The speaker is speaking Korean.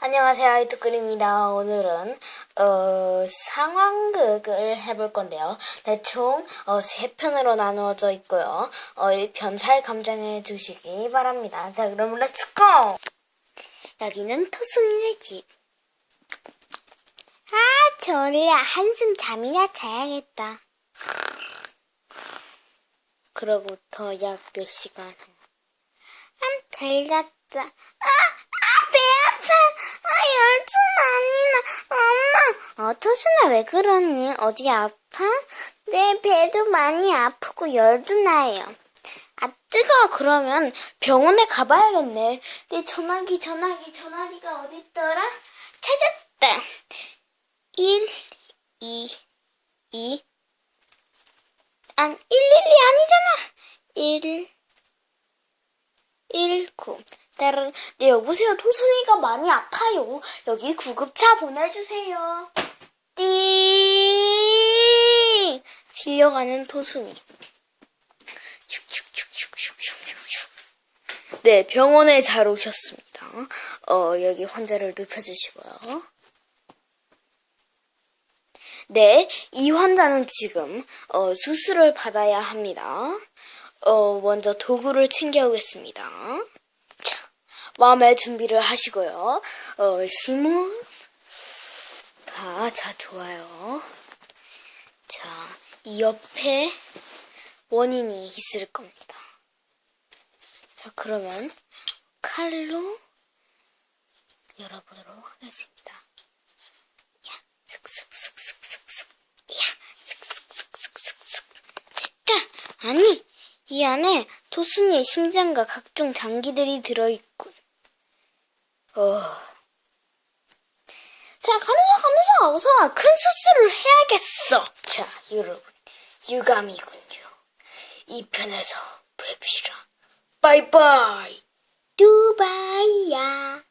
안녕하세요 아이투끌입니다. 오늘은 어, 상황극을 해볼 건데요. 대충 어, 세 편으로 나누어져 있고요. 어, 1편 잘 감상해 주시기 바랍니다. 자 그럼 렛츠고! 여기는 토순이네 집. 아 졸려 한숨 잠이나 자야겠다. 그로부터 약 몇 시간 후. 음, 잘 잤다. 아, 아, 배 아파. 아, 열도 많이 나. 엄마. 어, 토순아, 왜 그러니? 어디 아파? 내 배도 많이 아프고 열도 나요. 아, 뜨거워. 그러면 병원에 가봐야겠네. 내 전화기, 전화기, 전화기가 어딨더라? 찾았다. 1, 2, 2. 안, 112 아니잖아. 1, 19. 다른, 네, 여보세요. 토순이가 많이 아파요. 여기 구급차 보내 주세요. 실려가는 토순이. 네, 병원에 잘 오셨습니다. 어, 여기 환자를 눕혀주시고요. 네, 이 환자는 지금 어, 수술을 받아야 합니다. 어, 먼저 도구를 챙겨오겠습니다. 마음의 준비를 하시고요. 어, 심은 아, 자, 좋아요. 옆에 원인이 있을 겁니다. 자, 그러면 칼로 열어보도록 하겠습니다. 야, 슥슥슥슥슥슥. 야, 슥슥슥슥슥슥. 됐다. 아니, 이 안에 토순이의 심장과 각종 장기들이 들어있군. 어. 자, 간호사, 간호사, 어서 와. 큰 수술을 해야겠어. 자, 여러분, 유감이군요. 이 편에서 뵙시다. 바이바이. 두바이야.